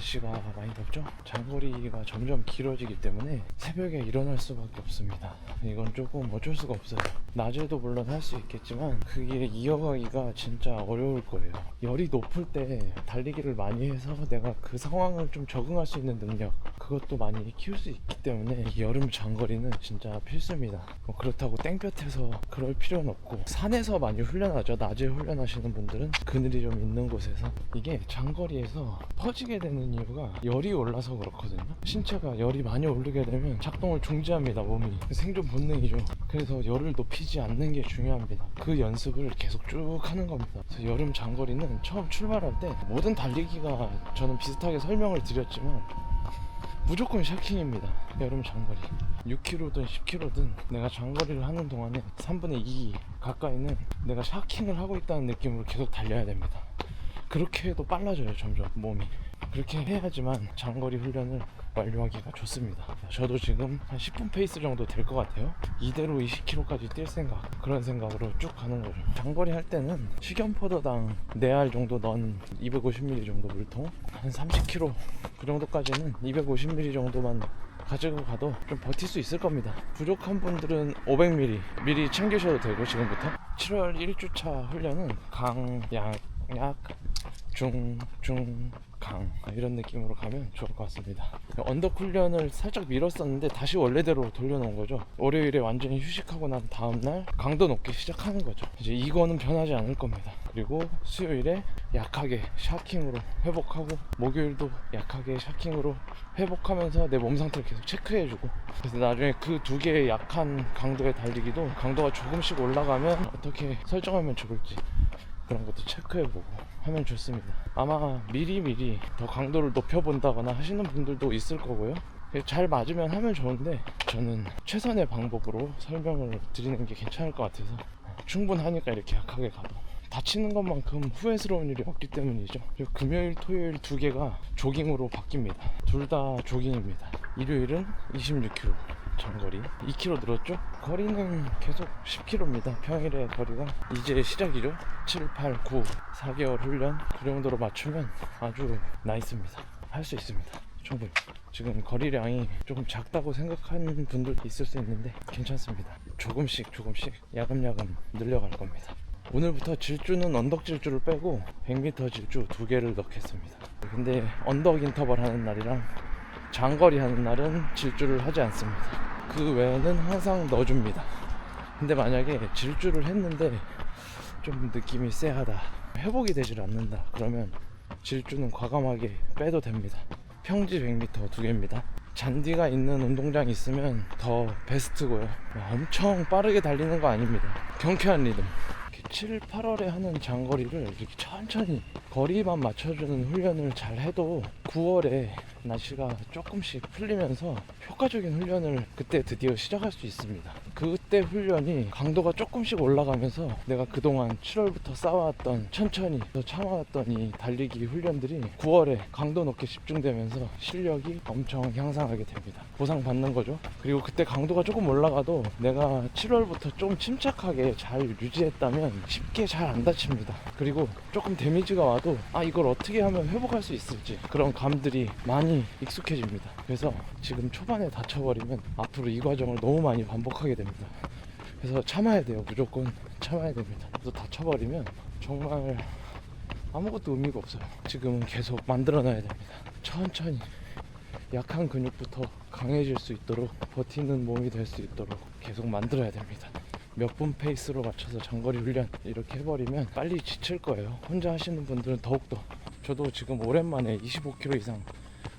날씨가 많이 덥죠? 장거리가 점점 길어지기 때문에 새벽에 일어날 수밖에 없습니다. 이건 조금 어쩔 수가 없어요. 낮에도 물론 할 수 있겠지만 그게 이어가기가 진짜 어려울 거예요. 열이 높을 때 달리기를 많이 해서 내가 그 상황을 좀 적응할 수 있는 능력 그것도 많이 키울 수 있기 때문에 이 여름 장거리는 진짜 필수입니다. 뭐 그렇다고 땡볕에서 그럴 필요는 없고 산에서 많이 훈련하죠. 낮에 훈련하시는 분들은 그늘이 좀 있는 곳에서 이게 장거리에서 퍼지게 되는 이유가 열이 올라서 그렇거든요. 신체가 열이 많이 오르게 되면 작동을 중지합니다. 몸이 생존 본능이죠. 그래서 열을 높이지 않는 게 중요합니다. 그 연습을 계속 쭉 하는 겁니다. 그래서 여름 장거리는 처음 출발할 때 모든 달리기가 저는 비슷하게 설명을 드렸지만 무조건 샤킹입니다. 여름 장거리. 6km든 10km든 내가 장거리를 하는 동안에 3분의 2 가까이는 내가 샤킹을 하고 있다는 느낌으로 계속 달려야 됩니다. 그렇게 해도 빨라져요, 점점 몸이. 그렇게 해야지만 장거리 훈련을 완료하기가 좋습니다. 저도 지금 한 10분 페이스 정도 될 것 같아요. 이대로 20km까지 뛸 생각, 그런 생각으로 쭉 가는 거죠. 장거리 할 때는 식염 포도당 4알 정도 넣은 250ml 정도 물통, 한 30km 그 정도까지는 250ml 정도만 가지고 가도 좀 버틸 수 있을 겁니다. 부족한 분들은 500ml 미리 챙기셔도 되고 지금부터 7월 1주차 훈련은 강, 양, 약, 중, 중, 강 이런 느낌으로 가면 좋을 것 같습니다. 언덕 훈련을 살짝 미뤘었는데 다시 원래대로 돌려놓은 거죠. 월요일에 완전히 휴식하고 난 다음날 강도 높게 시작하는 거죠. 이제 이거는 변하지 않을 겁니다. 그리고 수요일에 약하게 샤킹으로 회복하고 목요일도 약하게 샤킹으로 회복하면서 내 몸 상태를 계속 체크해주고 그래서 나중에 그 두 개의 약한 강도의 달리기도 강도가 조금씩 올라가면 어떻게 설정하면 좋을지 그런 것도 체크해보고 하면 좋습니다. 아마 미리미리 더 강도를 높여본다거나 하시는 분들도 있을 거고요. 잘 맞으면 하면 좋은데 저는 최선의 방법으로 설명을 드리는 게 괜찮을 것 같아서 충분하니까 이렇게 약하게 가도 다치는 것만큼 후회스러운 일이 없기 때문이죠. 금요일, 토요일 두 개가 조깅으로 바뀝니다. 둘 다 조깅입니다. 일요일은 26km 장거리 2km 늘었죠? 거리는 계속 10km입니다. 평일의 거리가 이제 시작이죠. 7, 8, 9, 4개월 훈련 그 정도로 맞추면 아주 나이스입니다. 할 수 있습니다. 충분히. 지금 거리량이 조금 작다고 생각하는 분들도 있을 수 있는데 괜찮습니다. 조금씩 조금씩 야금야금 늘려갈 겁니다. 오늘부터 질주는 언덕 질주를 빼고 100m 질주 두 개를 넣겠습니다. 근데 언덕 인터벌 하는 날이랑 장거리 하는 날은 질주를 하지 않습니다. 그 외에는 항상 넣어줍니다. 근데 만약에 질주를 했는데 좀 느낌이 쎄하다. 회복이 되질 않는다. 그러면 질주는 과감하게 빼도 됩니다. 평지 100m 두 개입니다. 잔디가 있는 운동장이 있으면 더 베스트고요. 엄청 빠르게 달리는 거 아닙니다. 경쾌한 리듬. 이렇게 7, 8월에 하는 장거리를 이렇게 천천히 거리만 맞춰주는 훈련을 잘 해도 9월에 날씨가 조금씩 풀리면서 효과적인 훈련을 그때 드디어 시작할 수 있습니다. 그때 훈련이 강도가 조금씩 올라가면서 내가 그동안 7월부터 쌓아왔던 천천히 더 참아왔던 이 달리기 훈련들이 9월에 강도 높게 집중되면서 실력이 엄청 향상하게 됩니다. 보상받는 거죠. 그리고 그때 강도가 조금 올라가도 내가 7월부터 좀 침착하게 잘 유지했다면 쉽게 잘 안 다칩니다. 그리고 조금 데미지가 와도 아 이걸 어떻게 하면 회복할 수 있을지 그런 감들이 많이 익숙해집니다. 그래서 지금 초반에 다쳐버리면 앞으로 이 과정을 너무 많이 반복하게 됩니다. 그래서 참아야 돼요. 무조건 참아야 됩니다. 그래서 다쳐버리면 정말 아무것도 의미가 없어요. 지금은 계속 만들어놔야 됩니다. 천천히 약한 근육부터 강해질 수 있도록 버티는 몸이 될 수 있도록 계속 만들어야 됩니다. 몇 분 페이스로 맞춰서 장거리 훈련 이렇게 해버리면 빨리 지칠 거예요. 혼자 하시는 분들은 더욱더. 저도 지금 오랜만에 25km 이상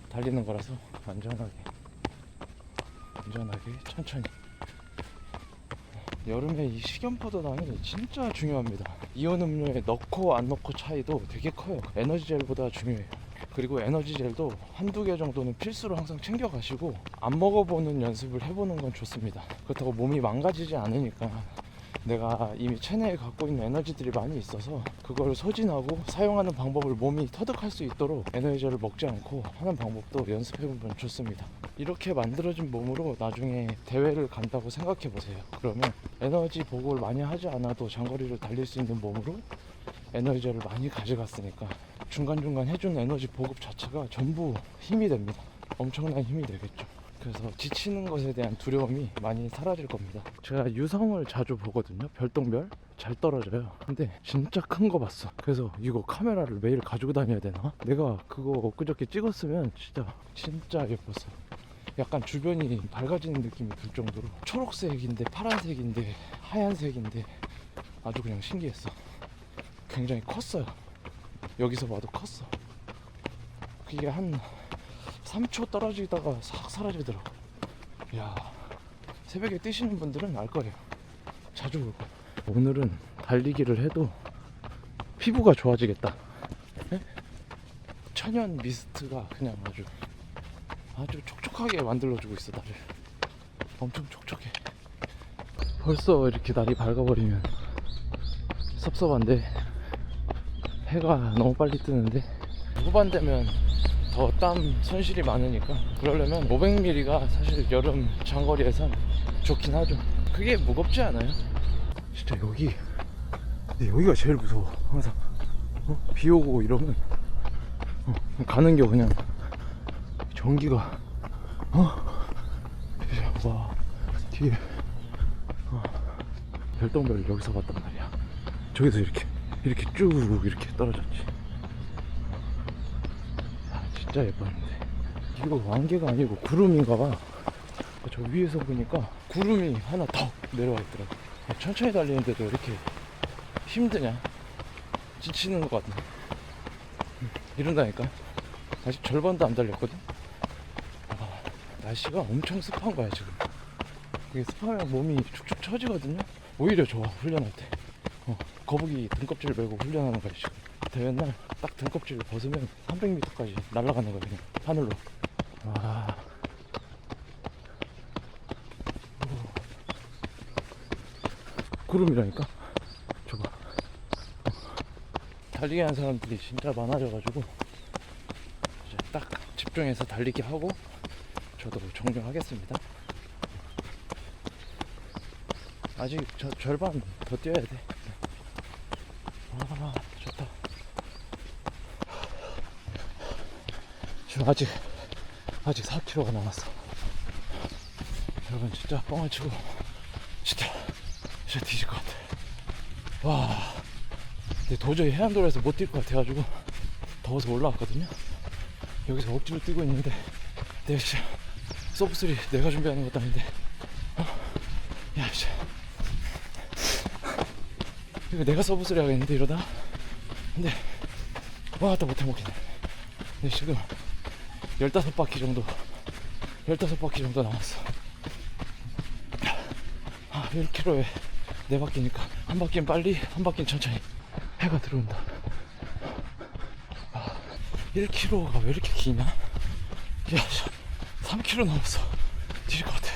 달리는 거라서 안전하게, 안전하게 천천히. 여름에 이 식염포도당이 진짜 중요합니다. 이온 음료에 넣고 안 넣고 차이도 되게 커요. 에너지젤보다 중요해요. 그리고 에너지 젤도 한두 개 정도는 필수로 항상 챙겨 가시고 안 먹어보는 연습을 해보는 건 좋습니다. 그렇다고 몸이 망가지지 않으니까 내가 이미 체내에 갖고 있는 에너지들이 많이 있어서 그걸 소진하고 사용하는 방법을 몸이 터득할 수 있도록 에너지를 먹지 않고 하는 방법도 연습해보면 좋습니다. 이렇게 만들어진 몸으로 나중에 대회를 간다고 생각해 보세요. 그러면 에너지 보급을 많이 하지 않아도 장거리를 달릴 수 있는 몸으로 에너지를 많이 가져갔으니까 중간중간 해주는 에너지 보급 자체가 전부 힘이 됩니다. 엄청난 힘이 되겠죠. 그래서 지치는 것에 대한 두려움이 많이 사라질 겁니다. 제가 유성을 자주 보거든요. 별똥별 잘 떨어져요. 근데 진짜 큰 거 봤어. 그래서 이거 카메라를 매일 가지고 다녀야 되나? 내가 그거 엊그저께 찍었으면 진짜 진짜 예뻤어. 약간 주변이 밝아지는 느낌이 들 정도로 초록색인데 파란색인데 하얀색인데 아주 그냥 신기했어. 굉장히 컸어요. 여기서 봐도 컸어. 그게 한 3초 떨어지다가 싹 사라지더라고. 야 새벽에 뛰시는 분들은 알 거예요. 자주 볼 거예요. 오늘은 달리기를 해도 피부가 좋아지겠다. 예? 천연 미스트가 그냥 아주 아주 촉촉하게 만들어주고 있어 나를. 엄청 촉촉해. 벌써 이렇게 날이 밝아버리면 섭섭한데 해가 너무 빨리 뜨는데? 후반 되면 더 땀 손실이 많으니까. 그러려면 500ml가 사실 여름 장거리에선 좋긴 하죠. 그게 무겁지 않아요? 진짜 여기 근데 여기가 제일 무서워 항상. 어? 비 오고 이러면. 어, 가는 게 그냥 전기가 어? 와 뒤에 어, 별똥별을 여기서 봤단 말이야. 저기서 이렇게 이렇게 쭉 이렇게 떨어졌지. 아 진짜 예뻤는데. 이거 안개가 아니고 구름인가봐. 저 위에서 보니까 구름이 하나 더 내려와 있더라고. 아, 천천히 달리는데도 이렇게 힘드냐? 지치는 것 같네. 음, 이런다니까. 아직 절반도 안 달렸거든? 아, 날씨가 엄청 습한 거야 지금. 이게 습하면 몸이 축축 처지거든요? 오히려 좋아 훈련할 때. 어, 거북이 등껍질 메고 훈련하는 거야 지금 대회 날딱 등껍질을 벗으면 300m까지 날아가는 거야 그냥 하늘로 와 오. 구름이라니까 저거 어. 달리기 하는 사람들이 진짜 많아져가지고 이제 딱 집중해서 달리기 하고 저도 종료하겠습니다 아직 저 절반 더 뛰어야 돼. 아, 좋다. 지금 아직 아직 4km가 남았어. 여러분 진짜 뻥을 치고 진짜 진짜 뒤질 것 같아. 와, 근데 도저히 해안도로에서 못 뛸 것 같아가지고 더워서 올라왔거든요. 여기서 억지로 뛰고 있는데 내가 진짜 서브스리 내가 준비하는 것도 아닌데 어? 야 진짜 이거 내가 서브스리 하겠는데 이러다 근데 와또 못해 먹겠네 근데 지금 15바퀴 정도 15바퀴 정도 남았어. 아 1km에 4바퀴니까 한 바퀴는 빨리 한 바퀴는 천천히 해가 들어온다. 아, 1km가 왜 이렇게 기냐? 야 3km 남았어. 뒤질 것 같아.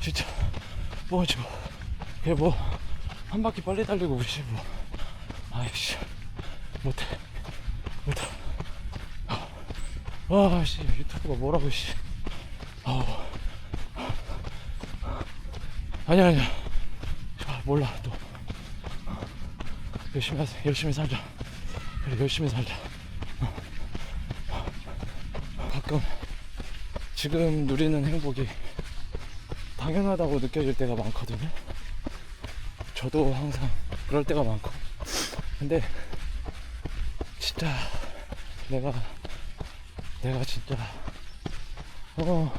진짜. 뻥을 치고 그게 뭐한 바퀴 빨리 달리고 그러지 뭐. 아이씨 못해. 못해 와 씨 유튜브가 뭐라고 씨. 아우. 아니야 아니야. 아, 몰라 또. 열심히 하세요. 열심히 살자. 그래 열심히 살자. 어. 가끔 지금 누리는 행복이 당연하다고 느껴질 때가 많거든요. 저도 항상 그럴 때가 많고. 근데 진짜 내가 내가 진짜 어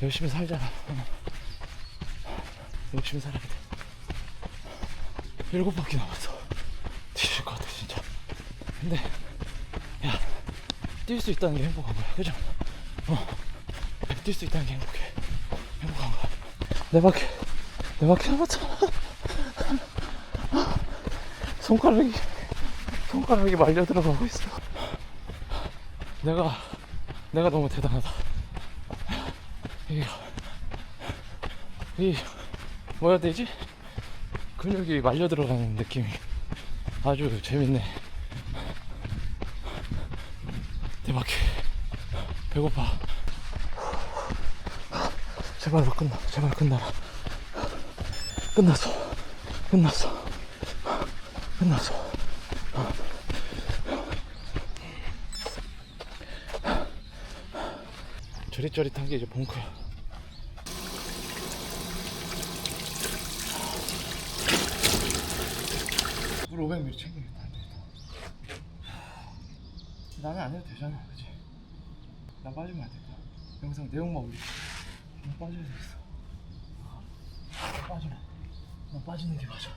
열심히 살자 어. 열심히 살아야 돼 일곱 바퀴 남았어 뒤질 것 같아 진짜 근데 야 뛸 수 있다는 게 행복한 거야 그죠? 어뛸 수 있다는 게 행복해 행복한 거야 내 바퀴 내 바퀴 남았잖아 손가락이 손가락이 말려 들어가고 있어. 내가 내가 너무 대단하다. 이게 이 뭐야 되지? 근육이 말려 들어가는 느낌이 아주 재밌네. 대박해. 배고파. 제발 끝나. 제발 끝나라. 끝났어. 끝났어. 끝났어. 저릿저릿한 게 이제 벙커야. 물 500ml 챙기겠다. 나는 안 해도 되잖아 그치? 나 빠지면 안 될까? 영상 내용만 올릴게. 나 빠져야 되겠어. 나 빠지마 나 빠지는 게 맞아